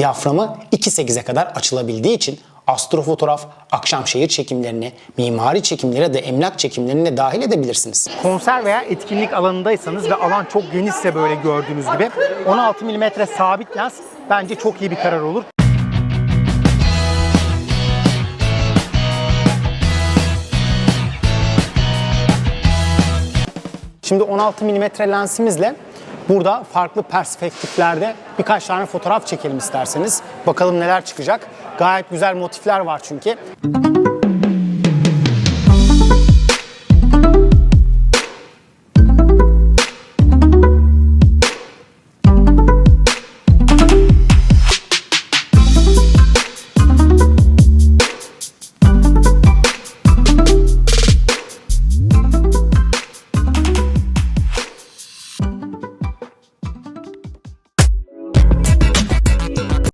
Diyaframı 2.8'e kadar açılabildiği için astrofotoğraf, akşam şehir çekimlerini, mimari çekimleri ya da emlak çekimlerini de dahil edebilirsiniz. Konser veya etkinlik alanındaysanız ve alan çok genişse böyle gördüğünüz gibi 16 mm sabit lens bence çok iyi bir karar olur. Şimdi 16 mm lensimizle burada farklı perspektiflerde birkaç tane fotoğraf çekelim isterseniz. Bakalım neler çıkacak. Gayet güzel motifler var çünkü.